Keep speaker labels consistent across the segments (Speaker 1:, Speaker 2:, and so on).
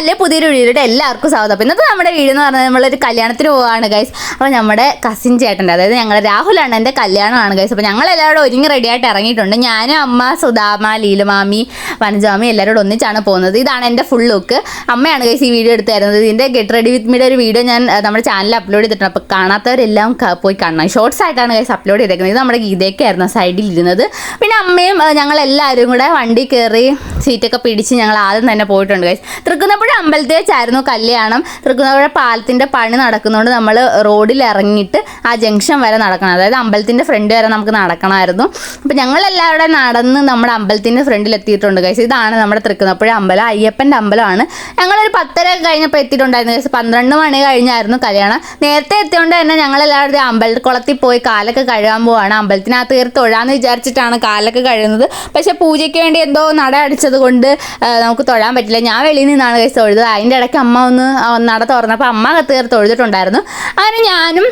Speaker 1: ചാനലിലെ പുതിയൊരു വീഡിയോയുടെ എല്ലാവർക്കും സ്വാഗതം. അപ്പോൾ ഇന്നത്തെ നമ്മുടെ വീഡിയോ എന്ന് പറഞ്ഞാൽ നമ്മളൊരു കല്യാണത്തിന് പോവാണ് ഗൈസ് അപ്പോൾ നമ്മുടെ കസിൻ ചേട്ടന്റെ അതായത് ഞങ്ങളുടെ രാഹുൽ അണ്ണന്റെ കല്യാണമാണ് ഗൈസ് അപ്പോൾ ഞങ്ങൾ എല്ലാവരും ഒരുങ്ങി റെഡിയായിട്ട് ഇറങ്ങിയിട്ടുണ്ട്. ഞാനും അമ്മ സുധാമ ലീലമാമി വനജാമി എല്ലാവരോടും ഒന്നിച്ചാണ് പോകുന്നത്. ഇതാണ് എന്റെ ഫുൾ ലുക്ക് അമ്മയാണ് ഗൈസ് ഈ വീഡിയോ എടുത്ത് തരുന്നത് ഇതിന്റെ ഗെറ്റ് റെഡി വിത്ത് മീയുടെ ഒരു വീഡിയോ ഞാൻ നമ്മുടെ ചാനലിൽ അപ്ലോഡ് ചെയ്തിട്ടുണ്ട്. അപ്പോൾ കാണാത്തവരെല്ലാം പോയി കാണണം. ഷോർട്സ് ആയിട്ടാണ് ഗൈസ് അപ്ലോഡ് ചെയ്തേക്കുന്നത്. ഇത് നമ്മുടെ ഗീതയൊക്കെയായിരുന്നു സൈഡിൽ ഇരുന്നത്. പിന്നെ അമ്മയും ഞങ്ങളെല്ലാവരും കൂടെ വണ്ടി കയറി സീറ്റൊക്കെ പിടിച്ച് ഞങ്ങൾ ആദ്യം തന്നെ പോയിട്ടുണ്ട് ഗൈസ് തൃക്കുന്നപ്പുഴ അമ്പലത്തിൽ വെച്ചായിരുന്നു കല്യാണം. തൃക്കുന്നപ്പുഴ പാലത്തിന്റെ പണി നടക്കുന്നതുകൊണ്ട് നമ്മൾ റോഡിൽ ഇറങ്ങിയിട്ട് ആ ജംഗ്ഷൻ വരെ നടക്കണം. അതായത് അമ്പലത്തിന്റെ ഫ്രണ്ട് വരെ നമുക്ക് നടക്കണമായിരുന്നു. അപ്പോൾ ഞങ്ങളെല്ലാവരും നടന്ന് നമ്മുടെ അമ്പലത്തിന്റെ ഫ്രണ്ടിൽ എത്തിയിട്ടുണ്ട് കഴിച്ചു ഇതാണ് നമ്മുടെ തൃക്കുന്നപ്പുഴ അമ്പലം. അയ്യപ്പന്റെ അമ്പലമാണ്. ഞങ്ങളൊരു പത്തര കഴിഞ്ഞപ്പോൾ എത്തിയിട്ടുണ്ടായിരുന്നു കഴിച്ചു പന്ത്രണ്ട് മണി കഴിഞ്ഞായിരുന്നു കല്യാണം. നേരത്തെ എത്തിയോണ്ട് തന്നെ ഞങ്ങളെല്ലാവരും അമ്പലക്കുളത്തിൽ പോയി കാലൊക്കെ കഴുകാൻ പോവാണ്. അമ്പലത്തിനകത്ത് കയറി തൊഴാന്ന് വിചാരിച്ചിട്ടാണ് കാലൊക്കെ കഴുകുന്നത്. പക്ഷേ പൂജയ്ക്ക് വേണ്ടി എന്തോ നട അടിച്ചത് കൊണ്ട് നമുക്ക് തൊഴാൻ പറ്റില്ല. ഞാൻ വെളിയിൽ നിന്നാണ് കഴിച്ച് തൊഴുത് അതിന്റെ ഇടയ്ക്ക് അമ്മ ഒന്ന് നട തുറന്നപ്പോൾ അമ്മ കത്ത് കയറി തൊഴുതിട്ടുണ്ടായിരുന്നു. അങ്ങനെ ഞാനും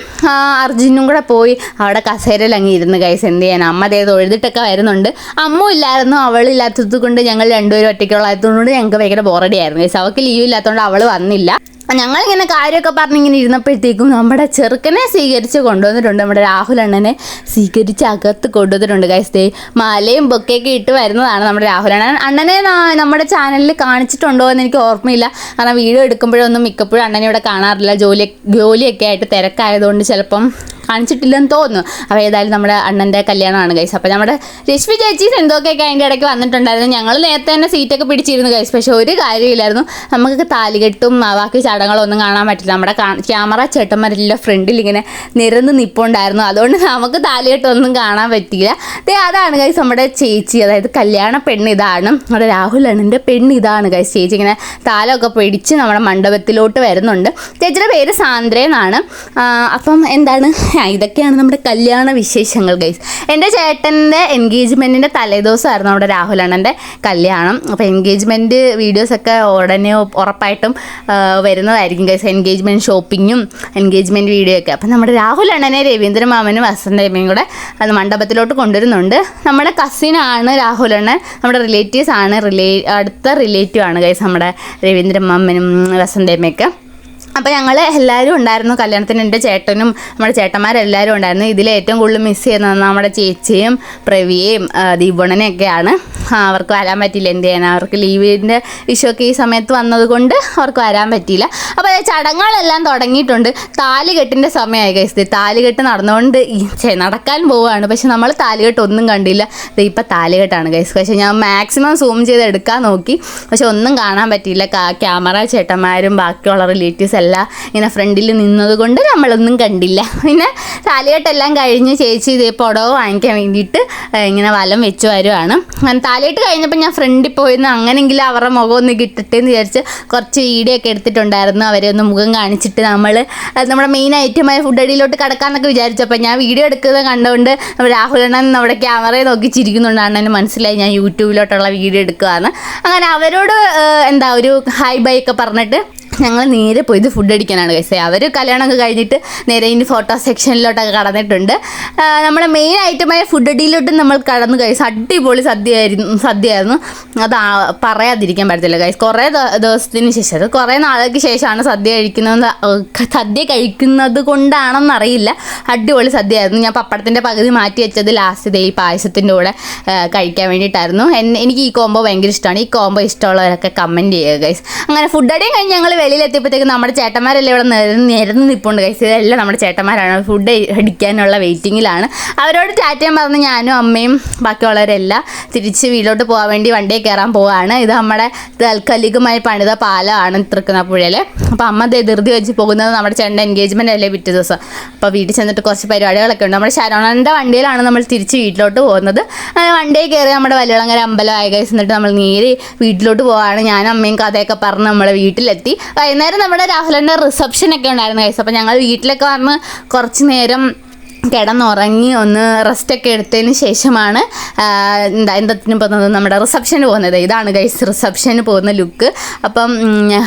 Speaker 1: അർജുനും കൂടെ പോയി അവിടെ കസേരയിൽ അങ്ങ് ഇരുന്ന് കൈസ് എന്ത് ചെയ്യാൻ അമ്മ അതേ തൊഴുതിട്ടൊക്കെ വരുന്നുണ്ട്. അമ്മ ഇല്ലായിരുന്നു അവളില്ലാത്തത് കൊണ്ട് ഞങ്ങൾ രണ്ടുപേരും ഒറ്റയ്ക്കുള്ളതുകൊണ്ട് ഞങ്ങൾക്ക് ഭയങ്കര ബോറടിയായിരുന്നു കൈസ് അവൾക്ക് ലീവ് ഇല്ലാത്തതുകൊണ്ട് അവൾ വന്നില്ല. ഞങ്ങളിങ്ങനെ കാര്യമൊക്കെ പറഞ്ഞ് ഇങ്ങനെ ഇരുന്നപ്പോഴത്തേക്കും നമ്മുടെ ചെറുക്കനെ സ്വീകരിച്ച് കൊണ്ടുവന്നിട്ടുണ്ട്. നമ്മുടെ രാഹുൽ അണ്ണനെ സ്വീകരിച്ച് അകത്ത് കൊണ്ടുവന്നിട്ടുണ്ട്. കൈസ്തേ മാലയും ബൊക്കെയൊക്കെ ഇട്ട് വരുന്നതാണ് നമ്മുടെ രാഹുൽ അണ്ണൻ. അണ്ണനെ നമ്മുടെ ചാനലിൽ കാണിച്ചിട്ടുണ്ടോ എന്ന് എനിക്ക് ഓർമ്മയില്ല. കാരണം വീഡിയോ എടുക്കുമ്പോഴൊന്നും മിക്കപ്പോഴും അണ്ണനെ ഇവിടെ കാണാറില്ല. ജോലി ജോലിയൊക്കെ ആയിട്ട് തിരക്കായതുകൊണ്ട് ചിലപ്പം കാണിച്ചിട്ടില്ലെന്ന് തോന്നുന്നു. അപ്പോൾ ഏതായാലും നമ്മുടെ അണ്ണന്റെ കല്യാണമാണ് ഗൈസ് അപ്പോൾ നമ്മുടെ രശ്മി ചേച്ചി സെന്തോക്കൊക്കെ അതിന്റെ ഇടയ്ക്ക് വന്നിട്ടുണ്ടായിരുന്നു. ഞങ്ങൾ നേരത്തെ തന്നെ സീറ്റൊക്കെ പിടിച്ചിരുന്നു ഗൈസ് പക്ഷേ ഒരു കാര്യമില്ലായിരുന്നു. നമുക്ക് താലികെട്ടും ബാക്കി ചടങ്ങുകളൊന്നും കാണാൻ പറ്റില്ല. നമ്മുടെ ക്യാമറ ചേട്ടന്മാരെല്ലാം ഫ്രണ്ടിൽ ഇങ്ങനെ നിരന്ന് നിപ്പുണ്ടായിരുന്നു. അതുകൊണ്ട് നമുക്ക് താലികെട്ടൊന്നും കാണാൻ പറ്റിയില്ല. ദേ അതാണ് ഗൈസ് നമ്മുടെ ചേച്ചി. അതായത് കല്യാണ പെണ്ണ് ഇതാണ്. നമ്മുടെ രാഹുൽ അണ്ണന്റെ പെണ്ണ് ഇതാണ് ഗൈസ് ചേച്ചി ഇങ്ങനെ താലമൊക്കെ പിടിച്ച് നമ്മുടെ മണ്ഡപത്തിലോട്ട് വരുന്നുണ്ട്. ചേച്ചിയുടെ പേര് സാന്ദ്ര എന്നാണ് അപ്പം എന്താണ്? ഇതൊക്കെയാണ് നമ്മുടെ കല്യാണ വിശേഷങ്ങൾ ഗൈസ് എന്റെ ചേട്ടന്റെ എൻഗേജ്മെന്റിന്റെ തലേദിവസമായിരുന്നു അവിടെ രാഹുൽ അണ്ണന്റെ കല്യാണം. അപ്പോൾ എൻഗേജ്മെന്റ് വീഡിയോസൊക്കെ ഉടനെ ഉറപ്പായിട്ടും വരുന്നതായിരിക്കും ഗൈസ് എൻഗേജ്മെന്റ് ഷോപ്പിങ്ങും എൻഗേജ്മെന്റ് വീഡിയോ ഒക്കെ. അപ്പം നമ്മുടെ രാഹുൽ അണ്ണനെ രവീന്ദ്ര മാമനും വസന്തമ്മയും കൂടെ അത് മണ്ഡപത്തിലോട്ട് കൊണ്ടുവരുന്നുണ്ട്. നമ്മുടെ കസിനാണ് രാഹുൽ അണ്ണൻ. നമ്മുടെ റിലേറ്റീവ്സ് ആണ് റിലേ അടുത്ത റിലേറ്റീവ് ആണ് ഗൈസ് നമ്മുടെ രവീന്ദ്രമാമനും മാമനും വസന്തമ്മയൊക്കെ അപ്പോൾ ഞങ്ങൾ എല്ലാവരും ഉണ്ടായിരുന്നു. കല്യാണത്തിന് എന്റെ ചേട്ടനും നമ്മുടെ ചേട്ടന്മാരെല്ലാവരും ഉണ്ടായിരുന്നു. ഇതിൽ ഏറ്റവും കൂടുതൽ മിസ് ചെയ്യുന്നത് നമ്മുടെ ചേച്ചിയും പ്രവിയേയും ദീപണനെയൊക്കെയാണ് അവർക്ക് വരാൻ പറ്റിയില്ല. എന്ത് ചെയ്യാൻ അവർക്ക് ലീവിന്റെ ഇഷ്യൂക്കെ ഈ സമയത്ത് വന്നതുകൊണ്ട് അവർക്ക് വരാൻ പറ്റിയില്ല. അപ്പോൾ ചടങ്ങുകളെല്ലാം തുടങ്ങിയിട്ടുണ്ട്. താലികെട്ടിന്റെ സമയമായി കഴിച്ചത് താലികെട്ട് നടന്നുകൊണ്ട് നടക്കാൻ പോവുകയാണ് പക്ഷെ നമ്മൾ താലികെട്ട് ഒന്നും കണ്ടില്ല. ഇത് ഇപ്പം താലികെട്ടാണ് കഴിച്ചത് പക്ഷെ ഞാൻ മാക്സിമം സൂം ചെയ്ത് എടുക്കാൻ നോക്കി. പക്ഷെ ഒന്നും കാണാൻ പറ്റിയില്ല. ക്യാമറ ചേട്ടന്മാരും ബാക്കിയുള്ള റിലേറ്റീവ്സ് എല്ലാം ഇങ്ങനെ ഫ്രണ്ടിൽ നിന്നത് കൊണ്ട് നമ്മളൊന്നും കണ്ടില്ല. പിന്നെ താലികെട്ടെല്ലാം കഴിഞ്ഞ് ചേച്ചി ഇതേ പുടവ് വാങ്ങിക്കാൻ വേണ്ടിയിട്ട് ഇങ്ങനെ വലം വെച്ച് വരുവാണ്. താലികെട്ട് കഴിഞ്ഞപ്പോൾ ഞാൻ ഫ്രണ്ടിൽ പോയിരുന്ന. അങ്ങനെങ്കിലും അവരുടെ മുഖം ഒന്ന് കിട്ടട്ടെ എന്ന് വിചാരിച്ച് കുറച്ച് വീഡിയോ ഒക്കെ എടുത്തിട്ടുണ്ടായിരുന്നു. അവരെ ഒന്ന് മുഖം കാണിച്ചിട്ട് നമ്മൾ നമ്മുടെ മെയിൻ ഐറ്റമായ ഫുഡ് അടിയിലോട്ട് കിടക്കാമെന്നൊക്കെ വിചാരിച്ചപ്പോൾ ഞാൻ വീഡിയോ എടുക്കുന്നത് കണ്ടുകൊണ്ട് രാഹുൽ അണ്ണൻ നമ്മുടെ ക്യാമറയെ നോക്കി ചിരിക്കുന്നുണ്ടാണ് എന്നെ മനസ്സിലായി ഞാൻ യൂട്യൂബിലോട്ടുള്ള വീഡിയോ എടുക്കുകയാണ് അങ്ങനെ അവരോട് എന്താ ഒരു ഹായ് ബൈ ഒക്കെ പറഞ്ഞിട്ട് ഞങ്ങൾ നേരെ പോയത് ഫുഡ് അടിക്കാനാണ് കഴിച്ചത് അവർ കല്യാണമൊക്കെ കഴിഞ്ഞിട്ട് നേരെ ഇനി ഫോട്ടോ സെക്ഷനിലോട്ടൊക്കെ കടന്നിട്ടുണ്ട്. നമ്മുടെ മെയിൻ ഐറ്റമായ ഫുഡ് അടിയിലോട്ട് നമ്മൾ കടന്നു കഴിച്ചു അടിപൊളി സദ്യയായിരുന്നു സദ്യയായിരുന്നു. അത് പറയാതിരിക്കാൻ പറ്റത്തില്ല കഴിച്ചു കുറേ ദിവസത്തിന് ശേഷം അത് കുറേ നാളുകൾക്ക് ശേഷമാണ് സദ്യ കഴിക്കുന്നത് സദ്യ കഴിക്കുന്നത് കൊണ്ടാണെന്നറിയില്ല അടിപൊളി സദ്യയായിരുന്നു. ഞാൻ പപ്പടത്തിന്റെ പകുതി മാറ്റി വെച്ചത് ലാസ്റ്റ് ഈ പായസത്തിന്റെ കൂടെ കഴിക്കാൻ വേണ്ടിയിട്ടായിരുന്നു. എനിക്ക് ഈ കോംബോ ഭയങ്കര ഇഷ്ടമാണ്. ഈ കോംബോ ഇഷ്ടമുള്ളവരൊക്കെ കമന്റ് ചെയ്യുക ഗൈസ് അങ്ങനെ ഫുഡ് അടിയും കഴിഞ്ഞ് ഞങ്ങൾ വെളിയിലെത്തിയപ്പോഴത്തേക്ക് നമ്മുടെ ചേട്ടന്മാരെല്ലാം ഇവിടെ നിരന്ന് നിൽപ്പുണ്ട് കഴിച്ചത് ഇതെല്ലാം നമ്മുടെ ചേട്ടന്മാരാണ്. ഫുഡ് അടിക്കാനുള്ള വെയിറ്റിങ്ങിലാണ് അവരോട് ടാറ്റയും പറഞ്ഞ് ഞാനും അമ്മയും ബാക്കിയുള്ളവരെല്ലാം തിരിച്ച് വീട്ടിലോട്ട് പോകാൻ വേണ്ടി വണ്ടിയിൽ കയറാൻ പോവാണ്. ഇത് നമ്മുടെ താൽക്കാലികമായി പണിത പാലമാണ് തൃക്കുന്നപ്പുഴയിൽ അപ്പോൾ അമ്മ ധൃതി വെച്ച് പോകുന്നത് നമ്മുടെ ചേട്ടന്റെ എൻഗേജ്മെന്റ് അല്ലേ പിറ്റേ ദിവസം. അപ്പോൾ വീട്ടിൽ ചെന്നിട്ട് കുറച്ച് പരിപാടികളൊക്കെ ഉണ്ട്. നമ്മുടെ ശരവണന്റെ വണ്ടിയിലാണ് നമ്മൾ തിരിച്ച് വീട്ടിലോട്ട് പോകുന്നത്. അങ്ങനെ വണ്ടിയിൽ കയറി നമ്മുടെ വലിയളങ്ങര അമ്പലമായി കഴിച്ച് എന്നിട്ട് നമ്മൾ നേരെ വീട്ടിലോട്ട് പോവാണ്. ഞാനും അമ്മയും കഥയൊക്കെ പറഞ്ഞ് നമ്മുടെ വീട്ടിലെത്തി. വൈകുന്നേരം നമ്മുടെ രാഹുലിന്റെ റിസപ്ഷൻ ഒക്കെ ഉണ്ടായിരുന്നു കഴിച്ചു അപ്പോൾ ഞങ്ങൾ വീട്ടിലൊക്കെ വന്ന് കുറച്ച് നേരം കിടന്നുറങ്ങി ഒന്ന് റെസ്റ്റൊക്കെ എടുത്തതിന് ശേഷമാണ് എന്താ എന്താ എന്തത്തിന് പോകുന്നത്? നമ്മുടെ റിസപ്ഷന് പോകുന്നത്. ഇതാണ് ഗൈസ് റിസപ്ഷന് പോകുന്ന ലുക്ക് അപ്പം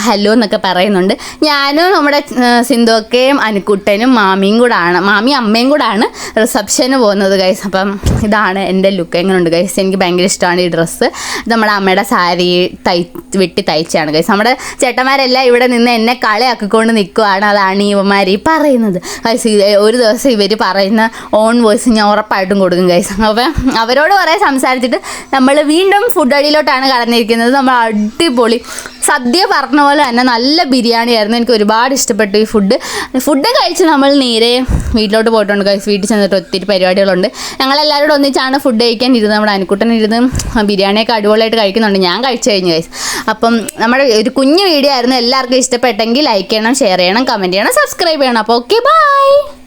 Speaker 1: ഹലോ എന്നൊക്കെ പറയുന്നുണ്ട്. ഞാനും നമ്മുടെ സിന്ധുവൊക്കെയും അനുക്കുട്ടനും മാമിയും കൂടാണ് മാമിയും അമ്മയും കൂടാണ് റിസപ്ഷന് പോകുന്നത് ഗൈസ് അപ്പം ഇതാണ് എന്റെ ലുക്ക് എങ്ങനെയുണ്ട് ഗൈസ് എനിക്ക് ഭയങ്കര ഇഷ്ടമാണ് ഈ ഡ്രസ്സ് ഇത് നമ്മുടെ അമ്മയുടെ സാരി തൈ വെട്ടി തയ്ച്ചാണ് ഗൈസ് നമ്മുടെ ചേട്ടന്മാരെല്ലാം ഇവിടെ നിന്ന് എന്നെ കളയാക്കിക്കൊണ്ട് നിൽക്കുവാണ് അതാണ് ഈ ഈ പറയുന്നത്. ഗൈസ് ഒരു ദിവസം ഇവർ പറയുന്ന ഓൺ വോയിസ് ഞാൻ ഉറപ്പായിട്ടും കൊടുക്കും ഗൈസ് അപ്പം അവരോട് കുറേ സംസാരിച്ചിട്ട് നമ്മൾ വീണ്ടും ഫുഡ് അടിയിലോട്ടാണ് കടന്നിരിക്കുന്നത്. നമ്മൾ അടിപൊളി. സദ്യ പറഞ്ഞ പോലെ തന്നെ നല്ല ബിരിയാണി ആയിരുന്നു. എനിക്ക് ഒരുപാട് ഇഷ്ടപ്പെട്ടു ഈ ഫുഡ് ഫുഡ് കഴിച്ച് നമ്മൾ നേരെ വീട്ടിലോട്ട് പോയിട്ടുണ്ട് ഗൈസ് വീട്ടിൽ ചെന്നിട്ട് ഒത്തിരി പരിപാടികളുണ്ട്. ഞങ്ങളെല്ലാവരും കൂടെ ഒന്നിച്ചാണ് ഫുഡ് കഴിക്കാൻ ഇരുന്നത്. നമ്മുടെ അനുക്കുട്ടൻ ഇരുന്ന് ബിരിയാണിയൊക്കെ അടിപൊളിയായിട്ട് കഴിക്കുന്നുണ്ട്. ഞാൻ കഴിച്ചു കഴിഞ്ഞു ഗൈസ് അപ്പം നമ്മുടെ ഒരു കുഞ്ഞു വീഡിയോ ആയിരുന്നു. എല്ലാവർക്കും ഇഷ്ടപ്പെട്ടെങ്കിൽ ലൈക്ക് ചെയ്യണം ഷെയർ ചെയ്യണം കമന്റ് ചെയ്യണം സബ്സ്ക്രൈബ് ചെയ്യണം. അപ്പോൾ ഓക്കെ ബൈ